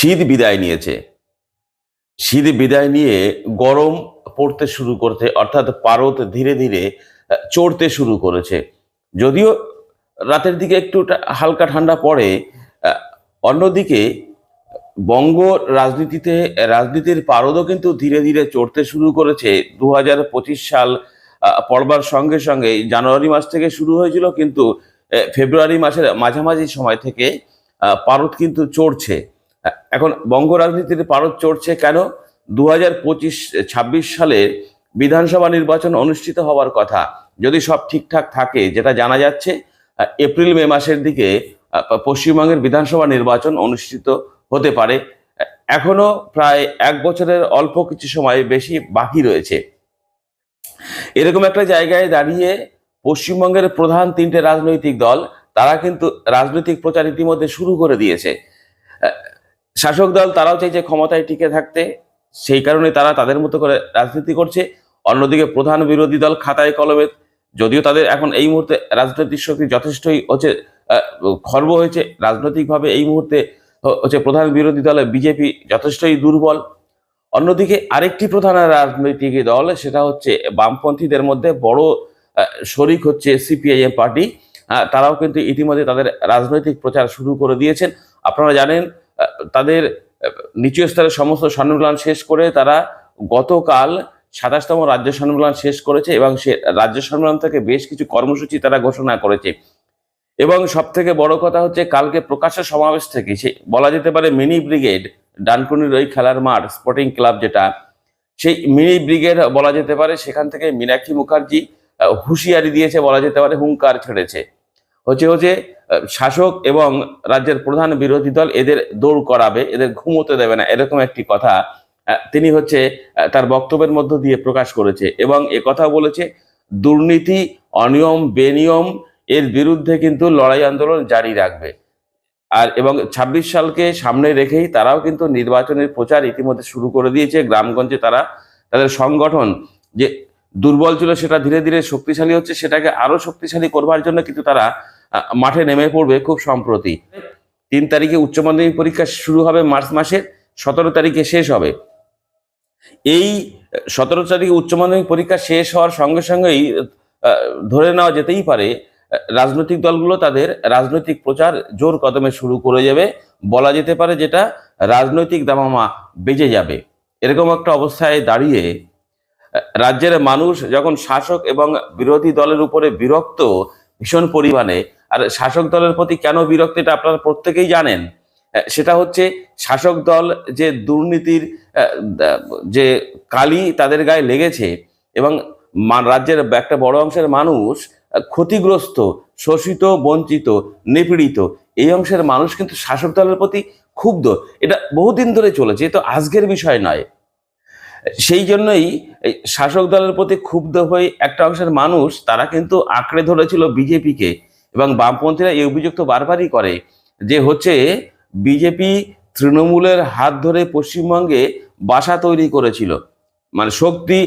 শীত বিদায় নিয়েছে। শীত বিদায় নিয়ে গরম পড়তে শুরু করতে অর্থাৎ পারদ ধীরে ধীরে চড়তে শুরু করেছে। যদিও রাতের দিকে একটু হালকা ঠান্ডা পড়ে অন্যদিকে বঙ্গ রাজনীতিতে, রাজনীতির পারদও কিন্তু ধীরে ধীরে চড়তে শুরু করেছে। দু হাজার পঁচিশ সাল পড়বার সঙ্গে সঙ্গে জানুয়ারি মাস থেকে শুরু হয়েছিল কিন্তু ফেব্রুয়ারি মাসের মাঝামাঝি সময় থেকে পারদ কিন্তু চড়ছে। এখন বঙ্গ রাজনীতির পারদ চড়ছে কেন? দু হাজার পঁচিশ, ছাব্বিশ সালে বিধানসভা নির্বাচন অনুষ্ঠিত হওয়ার কথা। যদি সব ঠিকঠাক থাকে, যেটা জানা যাচ্ছে, এপ্রিল, মে মাসের দিকে পশ্চিমবঙ্গের বিধানসভা নির্বাচন অনুষ্ঠিত হতে পারে। এখনও প্রায় এক বছরের অল্প কিছু সময় বেশি বাকি রয়েছে। এরকম একটা জায়গায় দাঁড়িয়ে পশ্চিমবঙ্গের প্রধান তিনটে রাজনৈতিক দল, তারা কিন্তু রাজনৈতিক প্রচার ইতিমধ্যে শুরু করে দিয়েছে। শাসক দল তারাও চাইছে ক্ষমতায় টিকে থাকতে। সেই কারণে তারা তাদের মতো করে রাজনীতি করছে। অন্যদিকে প্রধান বিরোধী দল খাতায় কলমে, যদিও তাদের এখন এই মুহূর্তে রাজনৈতিক শক্তি যথেষ্টই হচ্ছে খর্ব হয়েছে। রাজনৈতিকভাবে এই মুহূর্তে হচ্ছে প্রধান বিরোধী দলে বিজেপি যথেষ্টই দুর্বল। অন্যদিকে আরেকটি প্রধান রাজনৈতিক দল, সেটা হচ্ছে বামপন্থীদের মধ্যে বড় শরিক হচ্ছে সিপিআইএম পার্টি। তারাও কিন্তু ইতিমধ্যে তাদের রাজনৈতিক প্রচার শুরু করে দিয়েছেন। আপনারা জানেন তাদের নিচু স্তরের সমস্ত সম্মেলন শেষ করে তারা গতকাল সাতাশতম রাজ্য সম্মেলন শেষ করেছে এবং সে রাজ্য সম্মেলন থেকে বেশ কিছু কর্মসূচি তারা ঘোষণা করেছে। এবং সব থেকে বড় কথা হচ্ছে কালকে প্রকাশ্য সমাবেশ থেকে সে, বলা যেতে পারে মিনি ব্রিগেড ডানকুনির ওই খেলার মাঠ, স্পোর্টিং ক্লাব যেটা, সেই মিনি ব্রিগেড বলা যেতে পারে সেখান থেকে মীনাক্ষী মুখার্জি হুঁশিয়ারি দিয়েছে, বলা যেতে পারে হুঙ্কার ছেড়েছে। হচ্ছে হচ্ছে শাসক এবং রাজ্যের প্রধান বিরোধী দল এদের দৌড় করাবে, এদের ঘুমোতে দেবে না, এরকম একটি কথা তিনি হচ্ছে তার বক্তব্যের মধ্য দিয়ে প্রকাশ করেছে এবং এ কথা বলেছে, দুর্নীতি, অনিয়ম, বেনিয়ম, এর বিরুদ্ধে কিন্তু লড়াই আন্দোলন জারি রাখবে। আর এবং ২৬ সালকে সামনে রেখেই তারাও কিন্তু নির্বাচনের প্রচার ইতিমধ্যে শুরু করে দিয়েছে, গ্রামগঞ্জে তারা, তাদের সংগঠন যে দুর্বল ছিল, সেটা ধীরে ধীরে শক্তিশালী হচ্ছে, সেটাকে আরও শক্তিশালী করবার জন্য কিন্তু তারা মাঠে নেমে পড়বে খুব সম্প্রতি। তিন তারিখে উচ্চ মাধ্যমিক পরীক্ষা শুরু হবে মার্চ মাসের, সতেরো তারিখে শেষ হবে। এই, সতেরো তারিখে উচ্চ মাধ্যমিক পরীক্ষা শেষ হওয়ার সঙ্গে সঙ্গেই ধরে নেওয়া যেতেই পারে, রাজনৈতিক দলগুলো তাদের রাজনৈতিক প্রচার জোর কদমে শুরু করে যাবে। বলা যেতে পারে যেটা রাজনৈতিক দামামা বেজে যাবে। এরকম একটা অবস্থায় দাঁড়িয়ে রাজ্যের মানুষ যখন শাসক এবং বিরোধী দলের উপরে বিরক্ত ভীষণ পরিমাণে, আর শাসক দলের প্রতি কেন বিরক্ত এটা আপনারা প্রত্যেকেই জানেন সেটা হচ্ছে শাসক দল যে দুর্নীতির যে কালি তাদের গায়ে লেগেছে এবং রাজ্যের একটা বড় অংশের মানুষ ক্ষতিগ্রস্ত, শোষিত, বঞ্চিত, নিপীড়িত, এই অংশের মানুষ কিন্তু শাসক দলের প্রতি ক্ষুব্ধ। এটা বহুদিন ধরে চলেছে তো আজকের বিষয় নয়। সেই জন্যই শাসক দলের প্রতি ক্ষুব্ধ হয়ে একটা অংশের মানুষ, তারা কিন্তু আঁকড়ে ধরেছিল বিজেপিকে এবং বামপন্থীরা এই অভিযোগ তো বারবারই করে যে হচ্ছে বিজেপি তৃণমূলের হাত ধরে পশ্চিমবঙ্গে বাসা তৈরি করেছিল। মানে শক্তি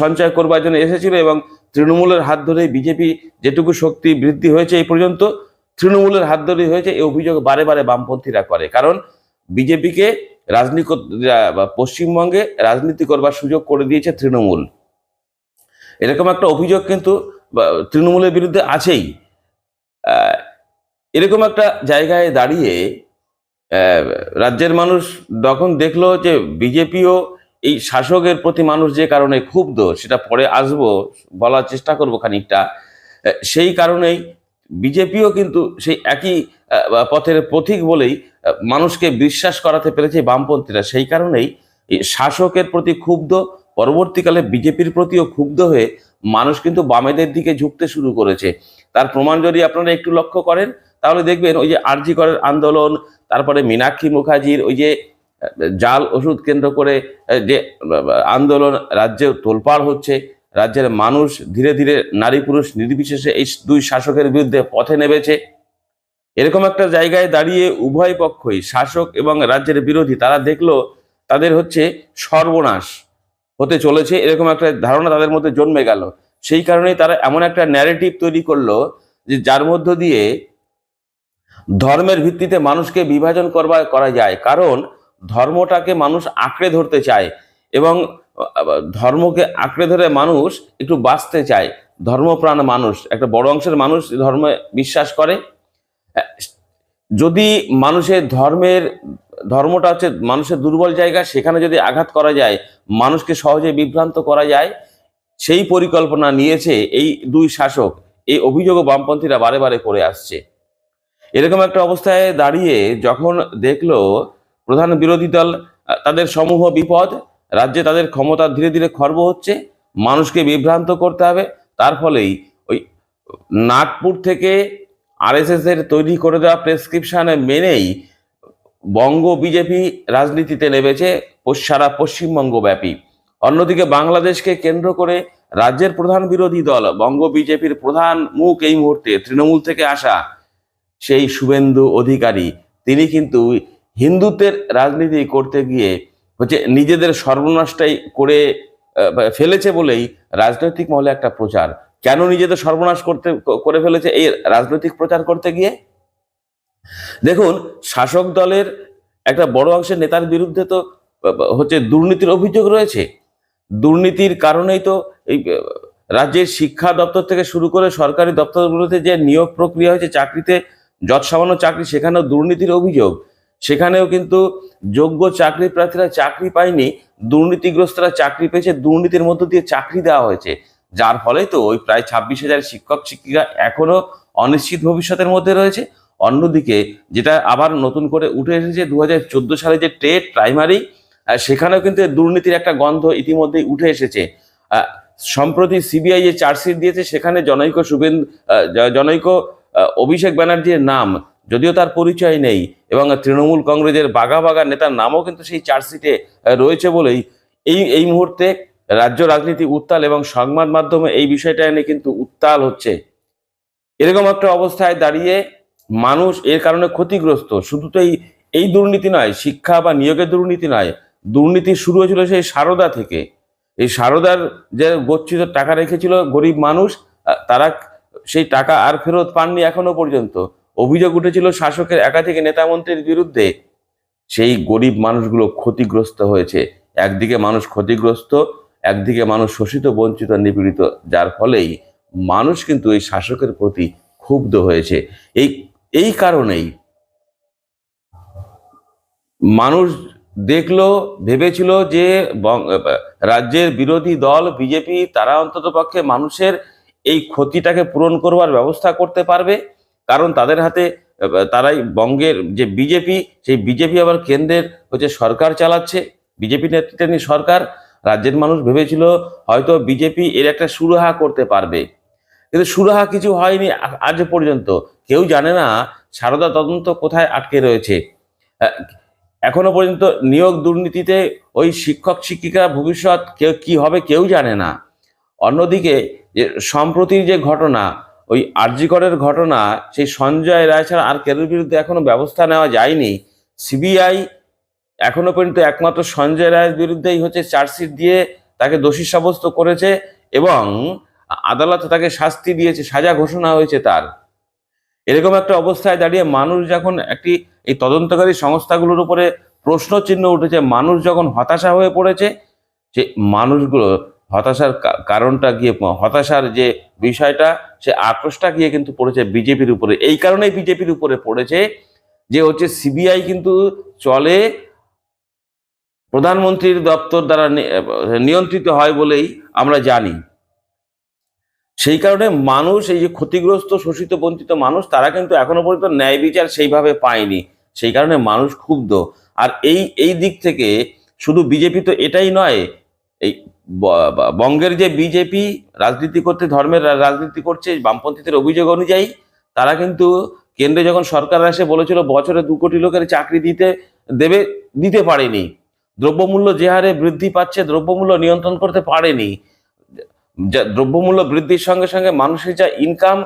সঞ্চয় করবার জন্য এসেছিল এবং তৃণমূলের হাত ধরে বিজেপি যেটুকু শক্তি বৃদ্ধি হয়েছে এই পর্যন্ত, তৃণমূলের হাত ধরে হয়েছে এই অভিযোগ বারে বারে বামপন্থীরা করে। কারণ বিজেপিকে রাজনীতি পশ্চিমবঙ্গে রাজনীতি করবার সুযোগ করে দিয়েছে তৃণমূল। এরকম একটা অভিযোগ কিন্তু তৃণমূলের বিরুদ্ধে আছেই। এরকম একটা জায়গায় দাঁড়িয়ে রাজ্যের মানুষ যখন দেখল যে বিজেপিও এই শাসকের প্রতি মানুষ যে কারণে ক্ষুব্ধ, সেটা পরে আসব, বলার চেষ্টা করব খানিকটা। সেই কারণেই বিজেপিও কিন্তু সেই একই পথের পথিক বলেই মানুষকে বিশ্বাস করাতে পেরেছে বামপন্থীরা। সেই কারণেই শাসকের প্রতি ক্ষুব্ধ, পরবর্তীকালে বিজেপির প্রতিও ক্ষুব্ধ হয়ে মানুষ কিন্তু বামেদের দিকে ঝুঁকতে শুরু করেছে। তার প্রমাণ যদি আপনারা একটু লক্ষ্য করেন, তাহলে দেখবেন ওই যে আরজি করের আন্দোলন, তারপরে মীনাক্ষী মুখার্জির ওই যে, জাল ওষুধ কেন্দ্র করে যে আন্দোলন রাজ্যে তোলপাড় হচ্ছে, রাজ্যের মানুষ ধীরে ধীরে নারী পুরুষ নির্বিশেষে এই দুই শাসকের বিরুদ্ধে পথে নেমেছে। এরকম একটা জায়গায় দাঁড়িয়ে উভয় পক্ষই, শাসক এবং রাজ্যের বিরোধী, তারা দেখল তাদের হচ্ছে সর্বনাশ হতে চলেছে, এরকম একটা ধারণা তাদের মধ্যে জন্মে গেল। সেই কারণেই তারা এমন একটা ন্যারেটিভ তৈরি করল যে যার মধ্য দিয়ে ধর্মের ভিত্তিতে মানুষকে বিভাজন করবা, করা যায়। কারণ ধর্মটাকে মানুষ আঁকড়ে ধরতে চায় এবং ধর্মকে আঁকড়ে ধরে মানুষ একটু বাঁচতে চায়। ধর্মপ্রাণ মানুষ, একটা বড় অংশের মানুষ ধর্মে বিশ্বাস করে যদি মানুষের ধর্মের, ধর্মটা হচ্ছে মানুষের দুর্বল জায়গা, সেখানে যদি আঘাত করা যায়, মানুষকে সহজে বিভ্রান্ত করা যায়, সেই পরিকল্পনা নিয়েছে এই দুই শাসক। এই অভিযোগও বামপন্থীরা বারে বারে করে আসছে। এরকম একটা অবস্থায় দাঁড়িয়ে যখন দেখল প্রধান বিরোধী দল তাদের সমূহ বিপদ, রাজ্যে তাদের ক্ষমতা ধীরে ধীরে খর্ব হচ্ছে, মানুষকে বিভ্রান্ত করতে হবে, তার ফলেই ওই নাগপুর থেকে আরএসএস এর তৈরি করে দেওয়া প্রেসক্রিপশনে মেনেই বঙ্গ বিজেপি রাজনীতিতে নেমেছে সারা পশ্চিমবঙ্গ ব্যাপী অন্যদিকে বাংলাদেশকে কেন্দ্র করে রাজ্যের প্রধান বিরোধী দল, বঙ্গ বিজেপির প্রধান মুখ এই মুহূর্তে তৃণমূল থেকে আসা সেই শুভেন্দু অধিকারী। তিনি কিন্তু হিন্দুত্বের রাজনীতি করতে গিয়ে হচ্ছে নিজেদের সর্বনাশটাই করে ফেলেছে বলেই রাজনৈতিক মহলে একটা প্রচার। কেন নিজেদের সর্বনাশ করতে করে ফেলেছে এই রাজনৈতিক প্রচার করতে গিয়ে? দেখুন, শাসক দলের একটা বড় অংশের নেতার বিরুদ্ধে তো হচ্ছে দুর্নীতির অভিযোগ রয়েছে। দুর্নীতির কারণেই তো এই রাজ্যের শিক্ষা দপ্তর থেকে শুরু করে সরকারি দপ্তরগুলোতে যে নিয়োগ প্রক্রিয়া হয়েছে, চাকরিতে যৎ সামান্য চাকরি, সেখানেও দুর্নীতির অভিযোগ। সেখানেও কিন্তু যোগ্য চাকরি প্রার্থীরা চাকরি পায়নি, দুর্নীতিগ্রস্তরা চাকরি পেয়েছে, দুর্নীতির মধ্য দিয়ে চাকরি দেওয়া হয়েছে। যার ফলে তো ওই প্রায় ছাব্বিশ হাজার শিক্ষক, শিক্ষিকা এখনও অনিশ্চিত ভবিষ্যতের মধ্যে রয়েছে। অন্যদিকে যেটা আবার নতুন করে উঠে এসেছে দু হাজার চোদ্দ সালে যে টেট প্রাইমারি সেখানেও কিন্তু দুর্নীতির একটা গন্ধ ইতিমধ্যেই উঠে এসেছে। সম্প্রতি সিবিআই যে চার্জশিট দিয়েছে, সেখানে জনৈক শুভেন্দু জনৈক অভিষেক ব্যানার্জির নাম, যদিও তার পরিচয় নেই, এবং তৃণমূল কংগ্রেসের বাঘা বাঘা নেতার নামও কিন্তু সেই চার্জশিটে রয়েছে বলেই এই এই মুহূর্তে রাজ্য রাজনীতি উত্তাল এবং সংবাদ মাধ্যমে এই বিষয়টা এনে কিন্তু উত্তাল হচ্ছে। এরকম একটা অবস্থায় দাঁড়িয়ে মানুষ এর কারণে ক্ষতিগ্রস্ত। শুধু তো এই দুর্নীতি নয়, শিক্ষা বা নিয়োগের দুর্নীতি নয়, দুর্নীতি শুরু হয়েছিল সেই সারদা থেকে। এই সারদার যে গচ্ছিত টাকা রেখেছিল গরিব মানুষ তারা সেই টাকা আর ফেরত পাননি এখনও পর্যন্ত। অভিযোগ উঠেছিল শাসকের একাধিক নেতা মন্ত্রীর বিরুদ্ধে। সেই গরিব মানুষগুলো ক্ষতিগ্রস্ত হয়েছে। একদিকে মানুষ ক্ষতিগ্রস্ত একদিকে মানুষ শোষিত, বঞ্চিত, নিপীড়িত, যার ফলেই মানুষ কিন্তু এই শাসকের প্রতি ক্ষুব্ধ হয়েছে। এই এই কারণেই মানুষ দেখল, ভেবেছিল যে রাজ্যের বিরোধী দল, বিজেপি, তারা অন্তত পক্ষে মানুষের এই ক্ষতিটাকে পূরণ করবার ব্যবস্থা করতে পারবে। কারণ তাদের হাতে, তারাই বঙ্গের যে বিজেপি, সেই বিজেপি আবার কেন্দ্রের হচ্ছে সরকার চালাচ্ছে। বিজেপি নেতৃত্বাধীন সরকার রাজ্যের মানুষ ভেবেছিল হয়তো বিজেপি এর একটা সুরাহা করতে পারবে। কিন্তু সুরাহা কিছু হয়নি আজ পর্যন্ত। কেউ জানে না সারদা তদন্ত কোথায় আটকে রয়েছে। এখনও পর্যন্ত নিয়োগ দুর্নীতিতে ওই শিক্ষক শিক্ষিকা ভবিষ্যৎ কেউ কি হবে কেউ জানে না। অন্যদিকে যে সম্প্রতির যে ঘটনা, ওই আরজিকরের ঘটনা, সেই সঞ্জয় রায় ছাড়া আর কেউর বিরুদ্ধে এখনও ব্যবস্থা নেওয়া যায়নি। সিবিআই এখনও পর্যন্ত একমাত্র সঞ্জয় রায়ের বিরুদ্ধেই হচ্ছে চার্জশিট দিয়ে তাকে দোষী সাব্যস্ত করেছে এবং আদালত তাকে শাস্তি দিয়েছে, সাজা ঘোষণা হয়েছে তার। এরকম একটা অবস্থায় দাঁড়িয়ে মানুষ যখন একটি এই তদন্তকারী সংস্থাগুলোর উপরে প্রশ্ন চিহ্ন উঠেছে, মানুষ যখন হতাশা হয়ে পড়েছে, যে মানুষগুলো হতাশার কারণটা গিয়ে হতাশার যে বিষয়টা, সে আক্রোশটা গিয়ে কিন্তু পড়েছে বিজেপির উপরে। এই কারণেই বিজেপির উপরে পড়েছে যে হচ্ছে সিবিআই কিন্তু চলে প্রধানমন্ত্রীর দপ্তর দ্বারা নিয়ন্ত্রিত হয় বলেই আমরা জানি। সেই কারণে মানুষ, এই যে ক্ষতিগ্রস্ত, শোষিত, বঞ্চিত মানুষ, তারা কিন্তু এখনও পর্যন্ত ন্যায় বিচার সেইভাবে পায়নি। সেই কারণে মানুষ ক্ষুব্ধ। আর এই এই দিক থেকে শুধু বিজেপি তো এটাই নয়, এই বঙ্গের যে বিজেপি রাজনীতি করতে, ধর্মের রাজনীতি করছে, বামপন্থীদের অভিযোগ অনুযায়ী, তারা কিন্তু কেন্দ্রে যখন সরকার আসে বলেছিল বছরে দু কোটি লোকের চাকরি দিতে, দেবে, দিতে পারেনি। দ্রব্যমূল্য যে হারে বৃদ্ধি পাচ্ছে, দ্রব্যমূল্য নিয়ন্ত্রণ করতে পারেনি। দ্রব্যমূল্য বৃদ্ধির সঙ্গে সঙ্গে মানুষের যা ইনকাম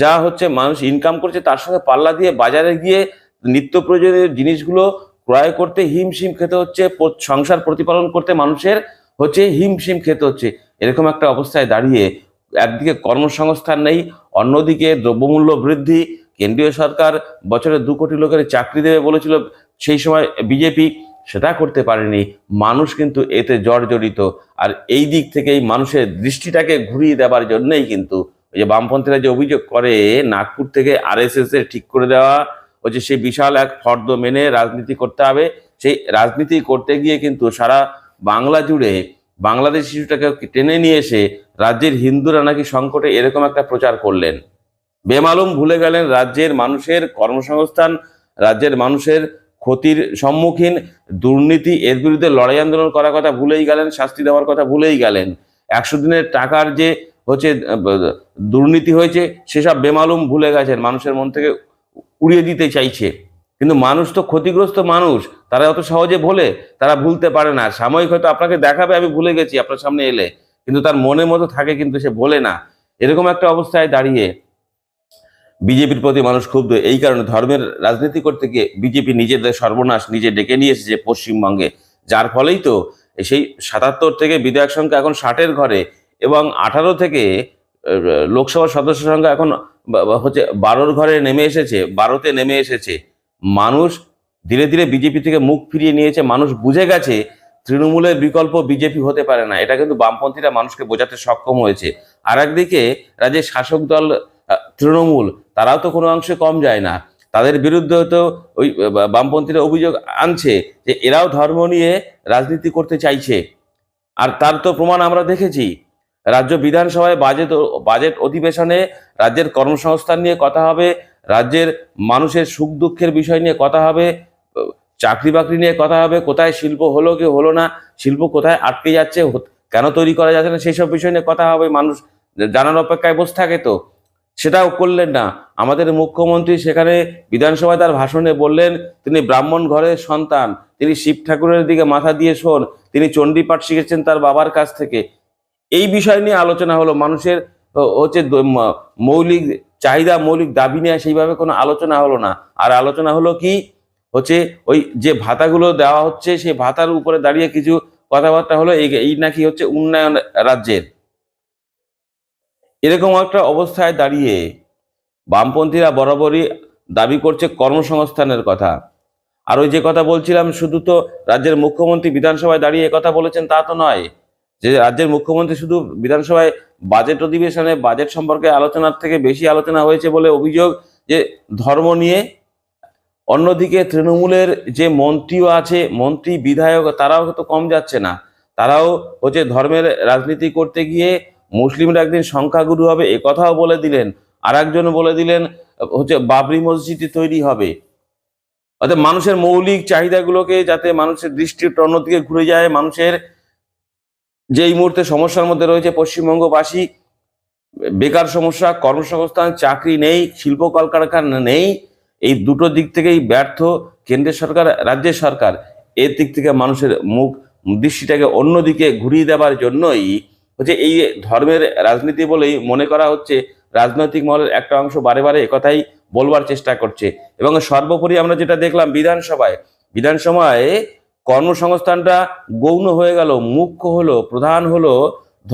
যা হচ্ছে মানুষ ইনকাম করছে, তার সঙ্গে পাল্লা দিয়ে বাজারে গিয়ে নিত্য প্রয়োজনীয় জিনিসগুলো ক্রয় করতে হিমশিম খেতে হচ্ছে সংসার প্রতিপালন করতে মানুষের হচ্ছে হিমশিম খেতে হচ্ছে। এরকম একটা অবস্থায় দাঁড়িয়ে একদিকে কর্মসংস্থান নেই, অন্যদিকে দ্রব্যমূল্য বৃদ্ধি। কেন্দ্রীয় সরকার বছরে দু কোটি লোকের চাকরি দেবে বলেছিল, সেই সময় বিজেপি সেটা করতে পারেনি। মানুষ কিন্তু এতে জর্জরিত। আর এই দিক থেকেই মানুষের দৃষ্টিটাকে ঘুরিয়ে দেওয়ার জন্যই কিন্তু ওই যে বামপন্থীরা যে অভিযোগ করে, নাগপুর থেকে আরএসএস এর ঠিক করে দেওয়া হচ্ছে সেই বিশাল এক ফর্দ মেনে রাজনীতি করতে হবে। সেই রাজনীতি করতে গিয়ে কিন্তু সারা বাংলা জুড়ে বাংলাদেশ শিশুটাকে টেনে নিয়ে এসে রাজ্যের হিন্দুরা নাকি সংকটে এরকম একটা প্রচার করলেন। বেমালুম ভুলে গেলেন রাজ্যের মানুষের কর্মসংস্থান, রাজ্যের মানুষের ক্ষতির সম্মুখীন, দুর্নীতি, এর বিরুদ্ধে লড়াই আন্দোলন করার কথা ভুলেই গেলেন, শাস্তি দেওয়ার কথা ভুলেই গেলেন। একশো দিনের টাকার যে হচ্ছে, দুর্নীতি হয়েছে, সেসব বেমালুম ভুলে গেছেন, মানুষের মন থেকে উড়িয়ে দিতে চাইছে। কিন্তু মানুষ তো ক্ষতিগ্রস্ত মানুষ, তারা অত সহজে ভোলে, তারা ভুলতে পারে না। সাময়িক হয়তো আপনাকে দেখাবে, আমি ভুলে গেছি, আপনার সামনে এলে। কিন্তু তার মনের মতো থাকে, কিন্তু সে ভোলে না। এরকম একটা অবস্থায় দাঁড়িয়ে বিজেপির প্রতি মানুষ ক্ষুব্ধ। এই কারণে ধর্মের রাজনীতি করতে গিয়ে বিজেপি নিজেদের সর্বনাশ, নিজে ডেকে নিয়ে এসেছে পশ্চিমবঙ্গে। যার ফলেই তো সেই সাতাত্তর থেকে বিধায়ক সংখ্যা এখন ষাটের ঘরে এবং আঠারো থেকে লোকসভার সদস্য সংখ্যা এখন হচ্ছে বারোর ঘরে নেমে এসেছে, বারোতে নেমে এসেছে। মানুষ ধীরে ধীরে বিজেপি থেকে মুখ ফিরিয়ে নিয়েছে, মানুষ বুঝে গেছে তৃণমূলের বিকল্প বিজেপি হতে পারে না। এটা কিন্তু বামপন্থীরা মানুষকে বোঝাতে সক্ষম হয়েছে। আর একদিকে রাজ্যের শাসক দল তৃণমূল তারাও তো কোনো অংশে কম যায় না। তাদের বিরুদ্ধে তো ওই বামপন্থীরা অভিযোগ আনছে যে এরাও ধর্ম নিয়ে রাজনীতি করতে চাইছে। আর তার তো প্রমাণ আমরা দেখেছি। রাজ্য বিধানসভায় বাজেট বাজেট অধিবেশনে রাজ্যের কর্মসংস্থান নিয়ে কথা হবে, রাজ্যের মানুষের সুখ দুঃখের বিষয় নিয়ে কথা হবে, চাকরি বাকরি নিয়ে কথা হবে, কোথায় শিল্প হলো কি হলো না, শিল্প কোথায় আটকে যাচ্ছে কেন তৈরি করা যাচ্ছে না সেই সব বিষয় নিয়ে কথা হবে। মানুষ জানার অপেক্ষায় বসে থাকে তো। সেটাও করলেন না। আমাদের মুখ্যমন্ত্রী সেখানে বিধানসভায় তার ভাষণে বললেন, তিনি ব্রাহ্মণ ঘরের সন্তান, তিনি শিব ঠাকুরের দিকে মাথা দিয়ে শোন, তিনি চণ্ডীপাঠ শিখেছেন তার বাবার কাছ থেকে। এই বিষয় নিয়ে আলোচনা হলো। মানুষের হচ্ছে মৌলিক চাহিদা, মৌলিক দাবি নিয়ে সেইভাবে কোনো আলোচনা হলো না। আর আলোচনা হলো কি, হচ্ছে ওই যে ভাতাগুলো দেওয়া হচ্ছে, সেই ভাতার উপরে দাঁড়িয়ে কিছু কথাবার্তা হলো এই নাকি হচ্ছে উন্নয়ন রাজ্যের। এরকম একটা অবস্থায় দাঁড়িয়ে বামপন্থীরা বরাবরই দাবি করছে কর্মসংস্থানের কথা। আর ওই যে কথা বলছিলাম, শুধু তো রাজ্যের মুখ্যমন্ত্রী বিধানসভায় দাঁড়িয়ে কথা বলেছেন তা তো নয়। যে রাজ্যের মুখ্যমন্ত্রী শুধু বিধানসভায় বাজেট অধিবেশনে বাজেট সম্পর্কে আলোচনার থেকে বেশি আলোচনা হয়েছে বলে অভিযোগ যে ধর্ম নিয়ে, অন্যদিকে তৃণমূলের যে মন্ত্রীও আছে, মন্ত্রী বিধায়ক, তারাও তো কম যাচ্ছে না। তারাও হচ্ছে ধর্মের রাজনীতি করতে গিয়ে মুসলিমরা একদিন সংখ্যাগুরু হবে, এ কথাও বলে দিলেন। আর একজন বলে দিলেন, হচ্ছে বাবরি মসজিদ তৈরি হবে। অর্থাৎ মানুষের মৌলিক চাহিদাগুলোকে যাতে মানুষের দৃষ্টিটা অন্যদিকে ঘুরে যায়, মানুষের যে এই মুহূর্তে সমস্যার মধ্যে রয়েছে পশ্চিমবঙ্গবাসী, বেকার সমস্যা, কর্মসংস্থান, চাকরি নেই, শিল্প কলকারখানা নেই, এই দুটো দিক থেকেই ব্যর্থ কেন্দ্রের সরকার, রাজ্যের সরকার। এর দিক থেকে মানুষের মুখ, দৃষ্টিটাকে অন্যদিকে ঘুরিয়ে দেওয়ার জন্যই হচ্ছে এই ধর্মের রাজনীতি বলেই মনে করা হচ্ছে রাজনৈতিক মহলের একটা অংশ বারে বারে একথাই বলবার চেষ্টা করছে। এবং সর্বোপরি আমরা যেটা দেখলাম বিধানসভায় বিধানসভায় কর্মসংস্থানটা গৌণ হয়ে গেল, মুখ্য হলো, প্রধান হলো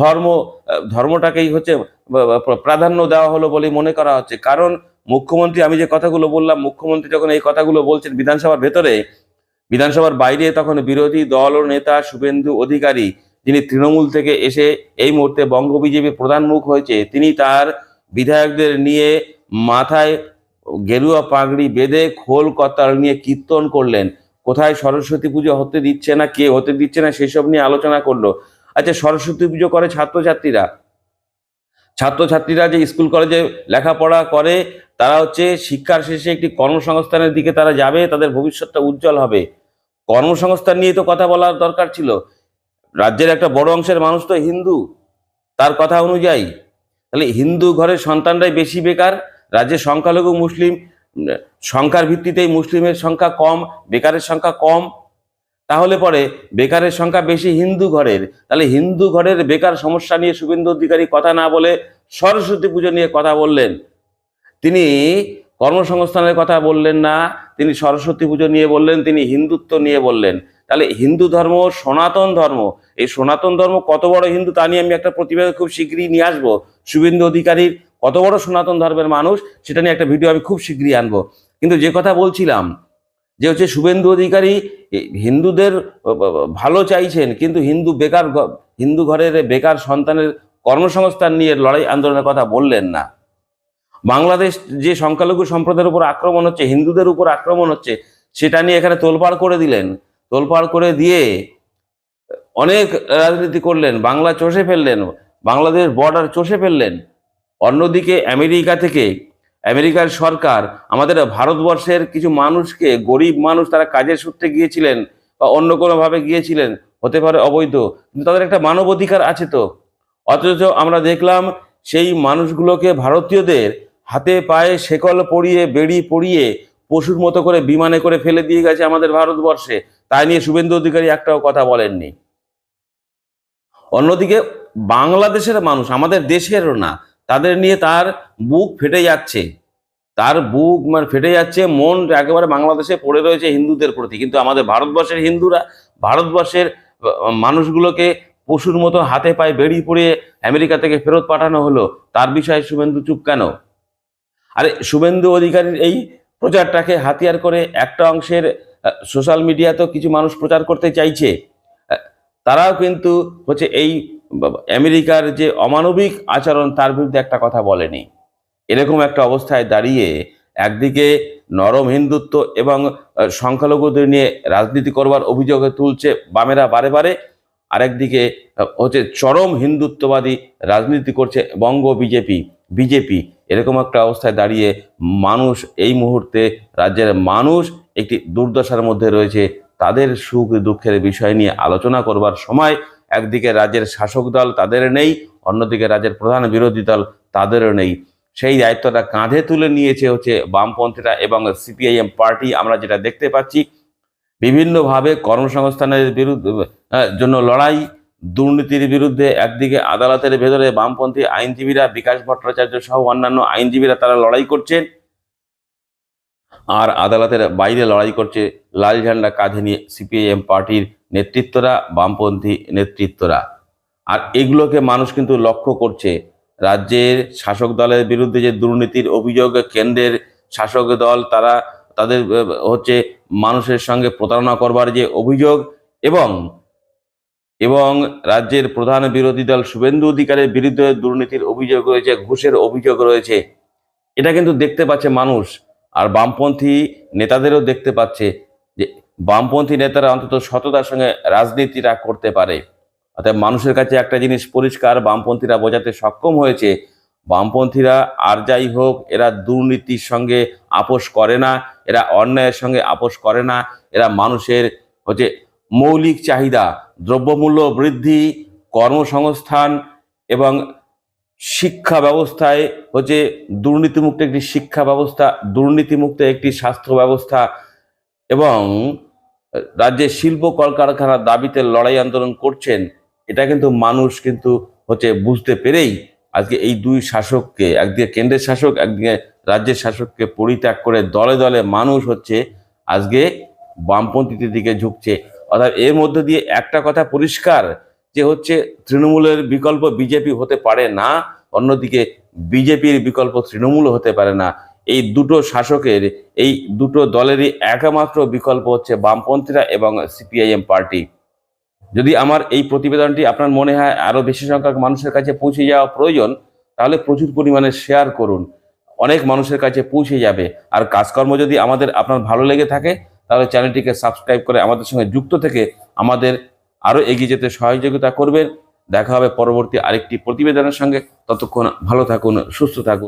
ধর্ম, ধর্মটাকেই হচ্ছে প্রাধান্য দেওয়া হলো বলে মনে করা হচ্ছে। কারণ মুখ্যমন্ত্রী, আমি যে কথাগুলো বললাম, মুখ্যমন্ত্রী যখন এই কথাগুলো বলছেন বিধানসভার ভেতরে, বিধানসভার বাইরে তখন বিরোধী দল ও নেতা, শুভেন্দু অধিকারী যিনি তৃণমূল থেকে এসে এই মুহূর্তে বঙ্গ বিজেপির প্রধান মুখ হয়েছে, তিনি তার বিধায়কদের নিয়ে মাথায় গেরুয়া পাগড়ি বেঁধে খোল কতাল নিয়ে কীর্তন করলেন। কোথায় সরস্বতী পুজো হতে দিচ্ছে না, কে হতে দিচ্ছে না, সেসব নিয়ে আলোচনা করল। আচ্ছা সরস্বতী পুজো করে ছাত্রছাত্রীরা? ছাত্রছাত্রীরা যে স্কুল কলেজে লেখাপড়া করে, তারা হচ্ছে শিক্ষার শেষে একটি কর্মসংস্থানের দিকে তারা যাবে, তাদের ভবিষ্যৎটা উজ্জ্বল হবে। কর্মসংস্থান নিয়ে তো কথা বলার দরকার ছিল। রাজ্যের একটা বড় অংশের মানুষ তো হিন্দু। তার কথা অনুযায়ী, তাহলে হিন্দু ঘরের সন্তানরাই বেশি বেকার, রাজ্যের সংখ্যালঘু মুসলিম, সংখ্যার ভিত্তিতেই মুসলিমের সংখ্যা কম, বেকারের সংখ্যা কম। তাহলে পরে বেকারের সংখ্যা বেশি হিন্দু ঘরের, তাহলে হিন্দু ঘরের বেকার সমস্যা নিয়ে শুভেন্দু অধিকারী কথা না বলে সরস্বতী পুজো নিয়ে কথা বললেন। তিনি কর্মসংস্থানের কথা বললেন না, তিনি সরস্বতী পুজো নিয়ে বললেন, তিনি হিন্দুত্ব নিয়ে বললেন। তাহলে হিন্দু ধর্ম, সনাতন ধর্ম, এই সনাতন ধর্ম কত বড় হিন্দু তা নিয়ে আমি একটা প্রতিবেদন খুব শীঘ্রই নিয়ে আসব। শুভেন্দু অধিকারীর কত বড় সনাতন ধর্মের মানুষ, সেটা নিয়ে একটা ভিডিও আমি খুব শীঘ্রই আনব। কিন্তু যে কথা বলছিলাম, যে হচ্ছে শুভেন্দু অধিকারী হিন্দুদের ভালো চাইছেন, কিন্তু হিন্দু বেকার হিন্দু ঘরের বেকার সন্তানের কর্মসংস্থান নিয়ে লড়াই আন্দোলনের কথা বললেন না। বাংলাদেশ যে সংখ্যালঘু সম্প্রদায়ের উপর আক্রমণ হচ্ছে, হিন্দুদের উপর আক্রমণ হচ্ছে, সেটা নিয়ে এখানে তোলপাড় করে দিলেন। তোলপাড় করে দিয়ে অনেক রাজনীতি করলেন, বাংলা চষে ফেললেন, বাংলাদেশ বর্ডার চষে ফেললেন। অন্যদিকে আমেরিকা থেকে আমেরিকার সরকার আমাদের ভারতবর্ষের কিছু মানুষকে, গরিব মানুষ তারা কাজের সূত্রে গিয়েছিলেন বা অন্য কোনোভাবে গিয়েছিলেন, হতে পারে অবৈধ, কিন্তু তাদের একটা মানব অধিকার আছে তো। অথচ আমরা দেখলাম সেই মানুষগুলোকে ভারতীয়দের হাতে পায়ে শেকল পরিয়ে, বেড়ি পরিয়ে পশুর মতো করে বিমানে করে ফেলে দিয়ে গেছে আমাদের ভারতবর্ষে। তাই নিয়ে শুভেন্দু অধিকারী একটাও কথা বলেননি। অন্যদিকে বাংলাদেশের মানুষ, আমাদের দেশেরও না, তাদের নিয়ে তার বুক ফেটে যাচ্ছে। তার বুক মানে ফেটে যাচ্ছে, মন একেবারে বাংলাদেশে পড়ে রয়েছে হিন্দুদের প্রতি। কিন্তু আমাদের ভারতবর্ষের হিন্দুরা, ভারতবর্ষের মানুষগুলোকে পশুর মতো হাতে পায়ে বেরিয়ে পড়িয়ে আমেরিকা থেকে ফেরত পাঠানো হলো, তার বিষয়ে শুভেন্দু চুপ কেন? আরে, শুভেন্দু অধিকারীর এই প্রচারটাকে হাতিয়ার করে একটা অংশের সোশ্যাল মিডিয়াতেও কিছু মানুষ প্রচার করতে চাইছে। তারাও কিন্তু হচ্ছে এই আমেরিকার যে অমানবিক আচরণ তার বিরুদ্ধে একটা কথা বলেনি। এরকম একটা অবস্থায় দাঁড়িয়ে একদিকে নরম হিন্দুত্ব এবং সংখ্যালঘুদের নিয়ে রাজনীতি করবার অভিযোগে তুলছে বামেরা বারে বারে, আরেকদিকে হচ্ছে চরম হিন্দুত্ববাদী রাজনীতি করছে বঙ্গ বিজেপি বিজেপি। এরকম একটা অবস্থায় দাঁড়িয়ে মানুষ এই মুহূর্তে রাজ্যের মানুষ একটি দুর্দশার মধ্যে রয়েছে। তাদের সুখ দুঃখের বিষয় নিয়ে আলোচনা করবার সময় একদিকে রাজ্যের শাসক দল তাদের নেই, অন্যদিকে রাজ্যের প্রধান বিরোধী দল তাদেরও নেই। সেই দায়িত্বটা কাঁধে তুলে নিয়েছে হচ্ছে বামপন্থীরা এবং সিপিআইএম পার্টি। আমরা যেটা দেখতে পাচ্ছি, বিভিন্নভাবে কর্মসংস্থানের বিরুদ্ধে জন্য লড়াই, দুর্নীতির বিরুদ্ধে একদিকে আদালতের ভেতরে বামপন্থী আইনজীবীরা বিকাশ ভট্টাচার্য সহ অন্যান্য আইনজীবীরা তারা লড়াই করছেন। আর আদালতের বাইরে লড়াই করছে লাল ঝান্ডা কাঁধে নিয়ে সিপিআইএম পার্টির নেতৃত্বরা, বামপন্থী নেতৃত্বরা। আর এগুলোকে মানুষ কিন্তু লক্ষ্য করছে। রাজ্যের শাসক দলের বিরুদ্ধে যে দুর্নীতির অভিযোগ, কেন্দ্রের শাসক দল তারা তাদের হচ্ছে মানুষের সঙ্গে প্রতারণা করবার যে অভিযোগ এবং এবং রাজ্যের প্রধান বিরোধী দল শুভেন্দু অধিকারের বিরুদ্ধে দুর্নীতির অভিযোগ রয়েছে, ঘুষের অভিযোগ রয়েছে। এটা কিন্তু দেখতে পাচ্ছে মানুষ। আর বামপন্থী নেতাদেরও দেখতে পাচ্ছে যে বামপন্থী নেতারা অন্তত সততার সঙ্গে রাজনীতিটা করতে পারে। অর্থাৎ মানুষের কাছে একটা জিনিস পরিষ্কার, বামপন্থীরা বোঝাতে সক্ষম হয়েছে, বামপন্থীরা আর যাই হোক, এরা দুর্নীতির সঙ্গে আপোষ করে না, এরা অন্যায়ের সঙ্গে আপোষ করে না, এরা মানুষের হচ্ছে মৌলিক চাহিদা, দ্রব্যমূল্য বৃদ্ধি, কর্মসংস্থান এবং শিক্ষা ব্যবস্থায় হচ্ছে দুর্নীতিমুক্ত একটি শিক্ষা ব্যবস্থা, দুর্নীতিমুক্ত একটি স্বাস্থ্য ব্যবস্থা এবং রাজ্যের শিল্প কলকারখানার দাবিতে লড়াই আন্দোলন করছেন, এটা কিন্তু মানুষ কিন্তু হচ্ছে বুঝতে পেরেই আজকে এই দুই শাসককে, একদিকে কেন্দ্রের শাসক, একদিকে রাজ্যের শাসককে পরিত্যাগ করে দলে দলে মানুষ হচ্ছে আজকে বামপন্থীদের দিকে ঝুঁকছে। অর্থাৎ এর মধ্যে দিয়ে একটা কথা পরিষ্কার যে হচ্ছে তৃণমূলের বিকল্প বিজেপি হতে পারে না, অন্যদিকে বিজেপির বিকল্প তৃণমূল হতে পারে না। এই দুটো শাসকের, এই দুটো দলেরই একমাত্র বিকল্প হচ্ছে বামপন্থীরা এবং সিপিআইএম পার্টি। যদি আমার এই প্রতিবেদনটি আপনার মনে হয় আরও বেশি সংখ্যক মানুষের কাছে পৌঁছে যাওয়া প্রয়োজন, তাহলে প্রচুর পরিমাণে শেয়ার করুন। অনেক মানুষের কাছে পৌঁছে যাবে। আর কাজকর্ম যদি আমাদের আপনার ভালো লেগে থাকে, তাহলে চ্যানেলটিকে সাবস্ক্রাইব করে আমাদের সঙ্গে যুক্ত থেকে আমাদের আরও এগিয়ে যেতে সহযোগিতা করবেন। দেখা হবে পরবর্তী আরেকটি প্রতিবেদনের সঙ্গে। ততক্ষণ ভালো থাকুন, সুস্থ থাকুন।